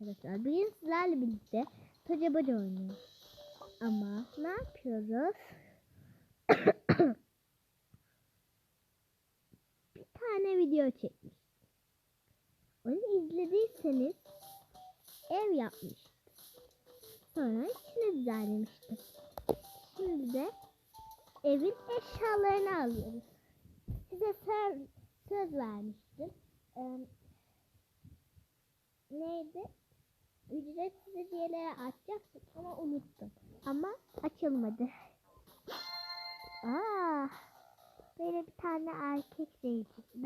Arkadaşlar bugün sizlerle birlikte Toca Boca oynuyoruz. Ama ne yapıyoruz? bir tane video çekmiş. Onu izlediyseniz ev yapmıştı. Sonra içini düzenlemişti. Şimdi de evin eşyalarını alıyoruz. Size söz, söz vermiştim. Ee, neydi? Ücretsiz hediyeleri açacaktım ama unuttum. Ama açılmadı. Aa, böyle bir tane erkek zeytin.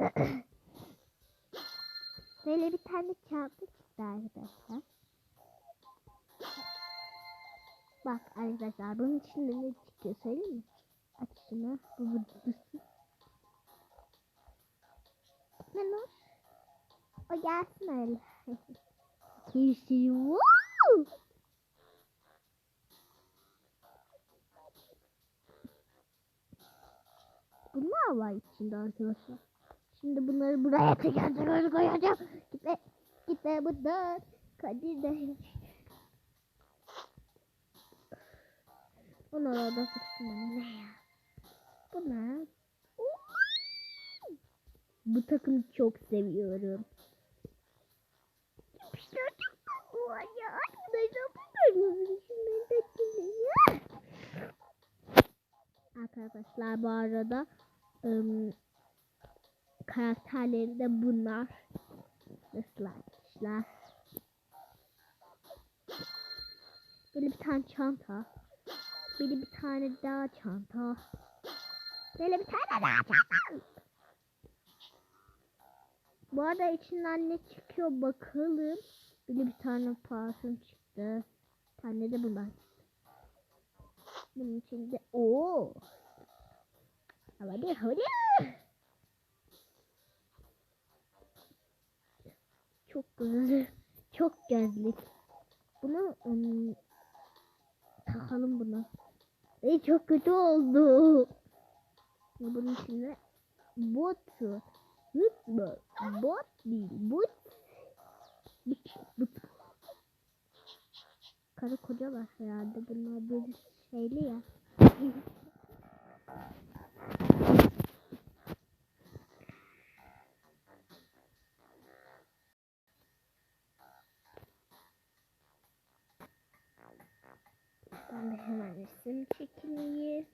böyle bir tane çanta çıktı arkadaşlar. Bak arkadaşlar bunun içinde ne çıkıyor söyleyeyim mi? Aç şunu. Bu bu Ne Nur? O gelsin öyle. Kişi wow! Bunlar var içinde arkadaşlar. Şimdi bunları buraya tekrar koyacağım. Gitme, gitme buradan. Kadir de. Bunlar orada tutsun ne ya? Bunlar. Bu takımı çok seviyorum. Var ya. Arkadaşlar bunlar şunları da çizeyim. Arkadaşlar bu arada ım, karakterleri de bunlar. Nasıl arkadaşlar? Böyle bir tane çanta. Böyle bir tane daha çanta. Böyle bir tane daha çanta. Bu arada içinden ne çıkıyor bakalım. Böyle bir tane parfüm çıktı. Bir tane de bundan çıktı. Bunun içinde o. Hadi hadi. Çok güzel. Çok gözlük. Bunu um, takalım buna. Ay çok kötü oldu. Bunun içinde. Hıt mı? Bot değil. But. Karı koca var herhalde. Bunlar bir şeyli ya. Ben de hemen resim çekeyim.